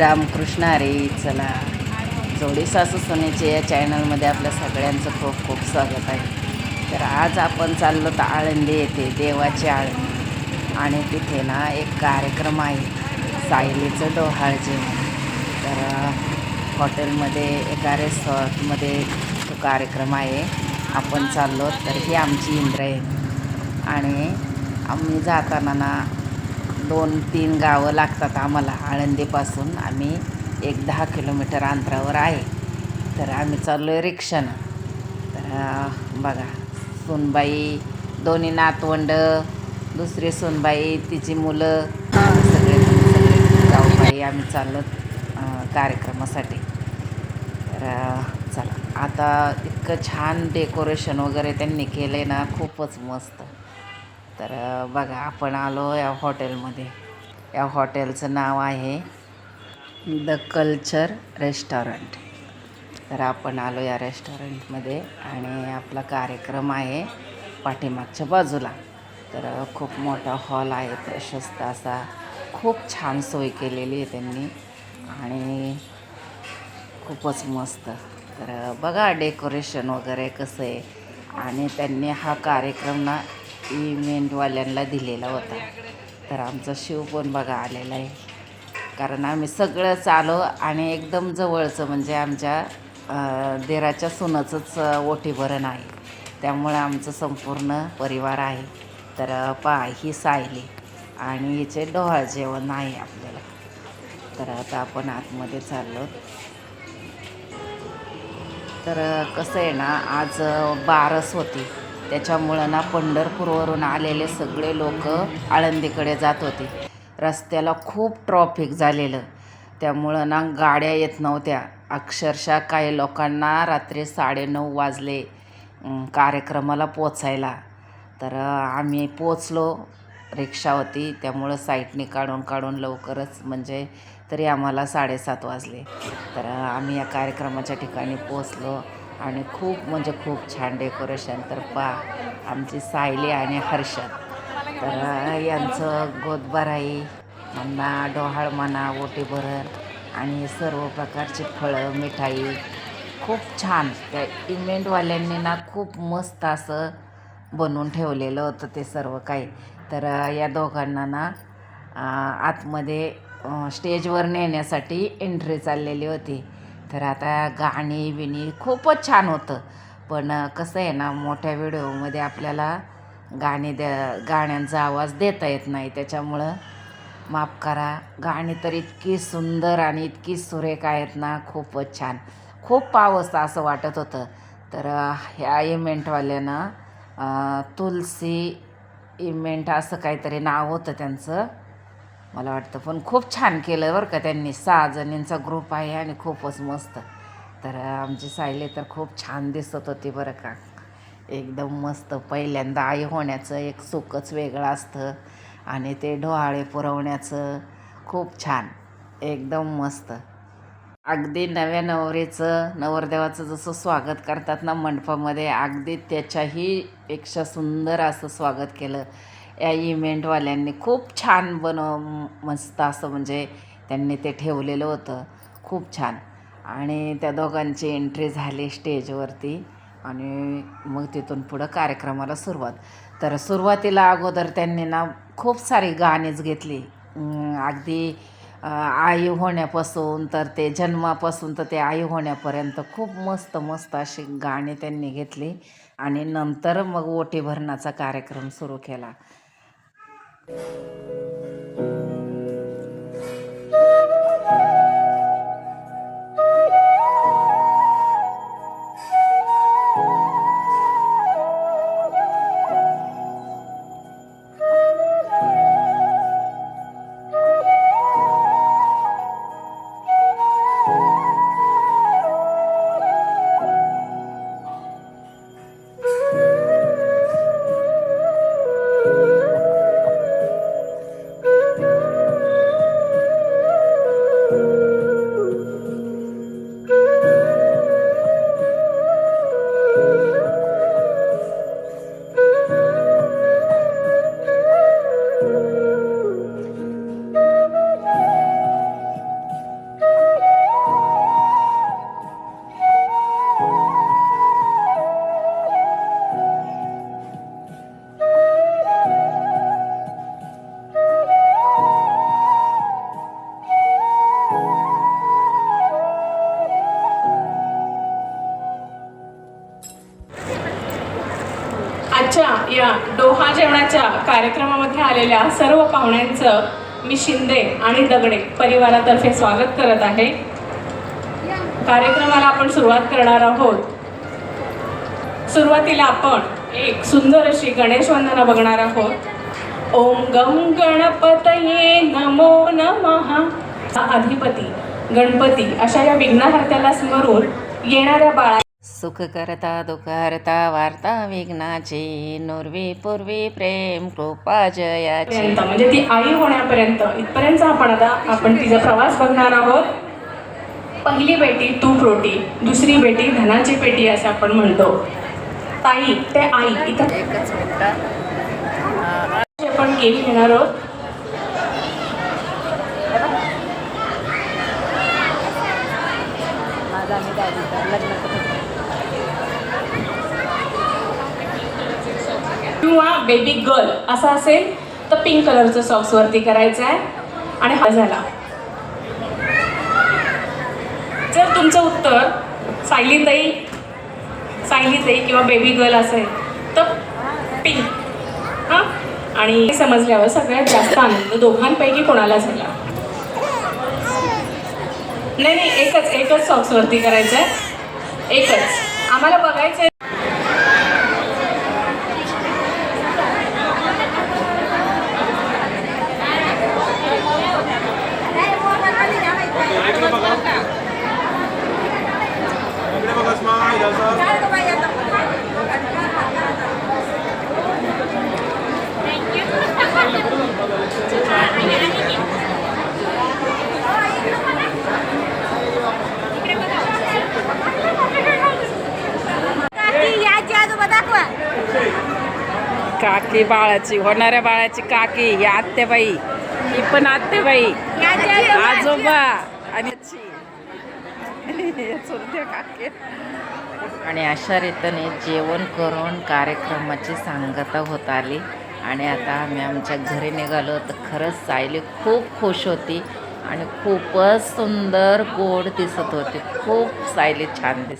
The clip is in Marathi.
रामकृष्ण अरे चला. जोडी सासू सोनेच्या या चॅनलमध्ये आपल्या सगळ्यांचं खूप खूप स्वागत आहे. तर आज आपण चाललो तर आळंदी येते देवाची आळंदी. आणि तिथे ना एक कार्यक्रम आहे सायलीचं डोहाळ जेवण. तर हॉटेलमध्ये एका रेस्टॉरंटमध्ये तो कार्यक्रम आहे. आपण चाललो तर ही आमची इंद्र आहे. आणि आम्ही जाताना ना दोन तीन गावं लागतात आम्हाला आळंदीपासून. आम्ही एक दहा किलोमीटर अंतरावर आहे. तर आम्ही चाललो आहे रिक्षानं. तर बघा सुनबाई दोन्ही नातवंड दुसरी सुनबाई तिची मुलं सगळे सगळे जाऊबाई आम्ही चाललो कार्यक्रमासाठी. तर चला. आता इतकं छान डेकोरेशन वगैरे त्यांनी केलं आहे ना खूपच मस्त. तर बघा आपण आलो या हॉटेलमध्ये. या हॉटेलचं नाव आहे द कल्चर रेस्टॉरंट. तर आपण आलो या रेस्टॉरंटमध्ये आणि आपला कार्यक्रम आहे पाठीमागच्या बाजूला. तर खूप मोठा हॉल आहे प्रशस्त असा. खूप छान सोय केलेली आहे त्यांनी आणि खूपच मस्त. तर बघा डेकोरेशन वगैरे कसं आहे. आणि त्यांनी हा कार्यक्रम ना इव्हेंटवाल्यांना दिलेला होता. तर आमचा शिव पण बघा आलेला आहे. कारण आम्ही सगळंच आलो आणि एकदम जवळचं म्हणजे आमच्या देराच्या सुनाचंच ओटीभरण आहे. त्यामुळे आमचं संपूर्ण परिवार आहे. तर पहा ही सायली आणि हिचे डोहाळ जेवण आहे आपल्याला. तर आता आपण आतमध्ये चाललो. तर कसं आहे ना आज बारस होती. त्याच्यामुळं ना पंढरपूरवरून आलेले सगळे लोक आळंदीकडे जात होते. रस्त्याला खूप ट्रॉफिक झालेलं. त्यामुळं ना गाड्या येत नव्हत्या. अक्षरशः काही लोकांना रात्री साडेनऊ वाजले कार्यक्रमाला पोचायला तर आम्ही पोचलो रिक्षा होती त्यामुळं साईटने काढून काढून लवकरच म्हणजे तरी आम्हाला साडेसात वाजले. तर आम्ही या कार्यक्रमाच्या ठिकाणी पोचलो आणि खूप म्हणजे खूप छान डेकोरेशन. तर पा आमची सायली आणि हर्षद. तर यांचं गोदबराई म्हणा डोहाळ म्हणा ओटीभरण आणि सर्व प्रकारची फळं मिठाई. खूप छान. त्या इव्हेंटवाल्यांनी ना खूप मस्त असं बनवून ठेवलेलं होतं ते सर्व काही. तर या दोघांना ना आतमध्ये स्टेजवर नेण्यासाठी एंट्री चाललेली होती. तर आता गाणी बिणी खूपच छान होतं. पण कसं आहे ना मोठ्या व्हिडिओमध्ये आपल्याला गाणी द्या गाण्यांचा आवाज देता येत नाही. त्याच्यामुळं माफ करा. गाणी तर इतकी सुंदर आणि इतकी सुरेख आहेत ना खूपच छान. खूप पावस असं वाटत होतं. तर ह्या इमेंटवाल्यानं तुलसी इमेंट असं काहीतरी नाव होतं त्यांचं. मला वाटतं पण खूप छान केलं बरं का त्यांनी. सहा जणींचा ग्रुप आहे आणि खूपच मस्त. तर आमची सायली तर खूप छान दिसत होती बरं का. एकदम मस्त. पहिल्यांदा आई होण्याचं एक सुखच वेगळं असतं. आणि ते डोहाळे पुरवण्याचं खूप छान. एकदम मस्त. अगदी नव्या नवरीचं नवरदेवाचं जसं स्वागत करतात ना मंडपामध्ये अगदी त्याच्याही पेक्षा सुंदर असं स्वागत केलं. या इव्हेंटवाल्यांनी खूप छान बनव मस्त असं म्हणजे त्यांनी ते ठेवलेलं होतं. खूप छान. आणि त्या दोघांची एंट्री झाली स्टेजवरती आणि मग तिथून पुढं कार्यक्रमाला सुरुवात. तर सुरुवातीला अगोदर त्यांनी ना खूप सारी गाणीच घेतली. अगदी आई होण्यापासून तर ते जन्मापासून तर ते आई होण्यापर्यंत खूप मस्त मस्त अशी गाणी त्यांनी घेतली. आणि नंतर मग ओटी भरणाचा कार्यक्रम सुरू केला. あ。डोहा कार्यक्रमामध्ये आलेल्या सर्व पाहुण्यांचं मी शिंदे आणि दगडे परिवारातर्फे स्वागत करत आहे. कार्यक्रमाला आपण सुरुवात करणार आहोत. सुरुवातीला आपण एक सुंदर अशी गणेश वंदना बघणार आहोत. ओम गम गणपतये नमो नमहा अधिपती गणपती अशा या विघ्नहर्त्याला स्मरून येणाऱ्या बाळा सुख करता दुःख हरता वार्ता विघ्नाची नुर्वी पूर्वी प्रेम कृपा जयाची. म्हणजे ती आई होण्यापर्यंत इथपर्यंत आपण आता आपण तिचा प्रवास बघणार आहोत. पहिली बेटी तूप रोटी दुसरी बेटी धनाची पेटी असं आपण म्हणतो. ताई ते आई इथं. एकच मिनिट. आपण केक घेणार आहोत. माझा मी दादीचा लग्न किंवा बेबी गर्ल असा असेल तर पिंक कलरचं सॉक्स वरती करायचं आहे. आणि हा झाला. जर तुमचं उत्तर सायलीताई सायलीताई किंवा बेबी गर्ल असेल तर पिंक हां? आणि हे समजल्यावर सगळ्यात जास्त आनंद दोघांपैकी कोणाला झाला? नाही नाही एकच एकच सॉक्स वरती करायचं आहे. एकच. आम्हाला बघायचं आहे इकडे बघा स्माईल असं याची आजोबा दाखवा काकी बाळाची होणाऱ्या बाळाची काकी ही आत्याबाई ही पण आत्याबाई. आजोबा आणि काकी आणि अशा रीतीने जेवण करून कार्यक्रमाची सांगता होत आली. आणि आता आम्ही आमच्या घरी निघालो तर खरंच सायली खूप खुश होती आणि खूपच सुंदर गोड दिसत होती. खूप सायली छान दिसत